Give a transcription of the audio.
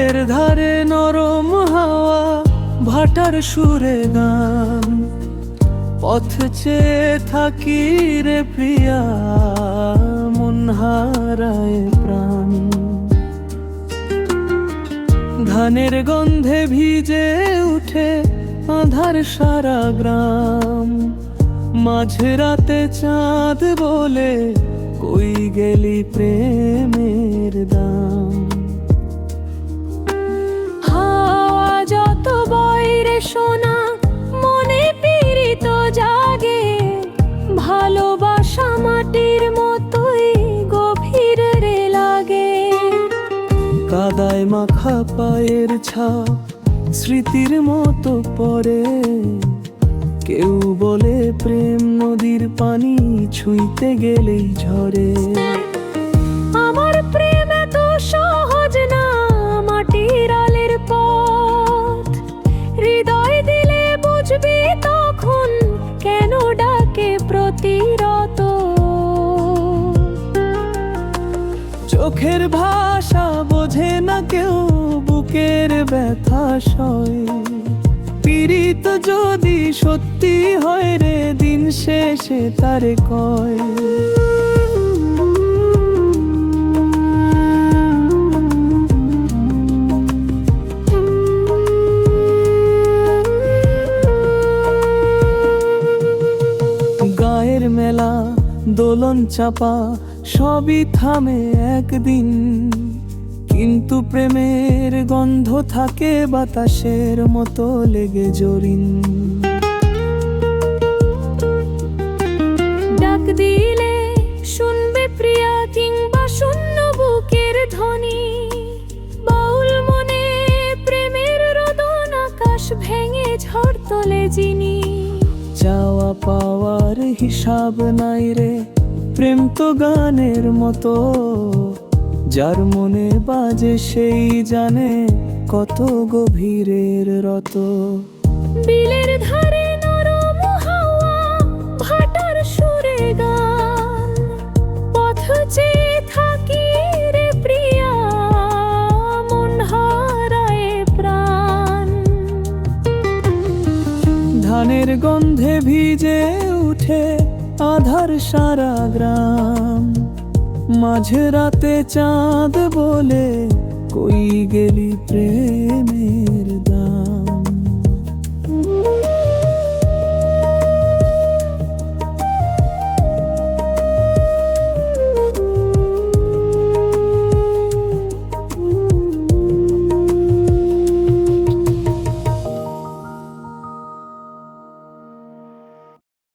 বিলের ধারে নরম হাওয়া, ভাটার সুরে গান। পথ চেয়ে থাকি রে প্রিয়া, মন হারায় প্রাণ। ধানের গন্ধে ভিজে উঠে আধার সারা গ্রাম। মাঝরাতে চাঁদ বলে কই গেলি প্রেমের দাম? শোনা মনে পীড়িত জাগে। ভালোবাসা মাটির মতোই গভীর রে লাগে। কাদায় মাখা পায়ের ছাপ স্মৃতির মতো পড়ে। কেউ বলে প্রেম নদীর পানি ছুঁইতে গেলেই ঝরে। প্রতিরত চোখের ভাষা বোঝে না কেউ, বুকের ব্যথা সয়। পীড়িত যদি সত্যি হয় রে, দিন শেষে তারে কয়। দোলন চাপা, সবই থামে একদিন। কিন্তু প্রেমের গন্ধ থাকে, বাতাসের মতো লেগে জরিন। ডাক দিলে শুনবে প্রিয়া কিংবা শূন্য বুকের ধ্বনি। বাউল মনে প্রেমের রোদন আকাশ ভেঙে ঝড় তোলে যিনি। চাওয়া পাওয়ার হিসাব নাই রে। প্রেম তো গানের মতো। যার মনে বাজে সেই জানে কত গভীরের রত। বিলের ধারে গন্ধে ভিজে উঠে আধার সারা গ্রাম। মাঝে রাতে চাঁদ বলে কই গেলি প্রেমে?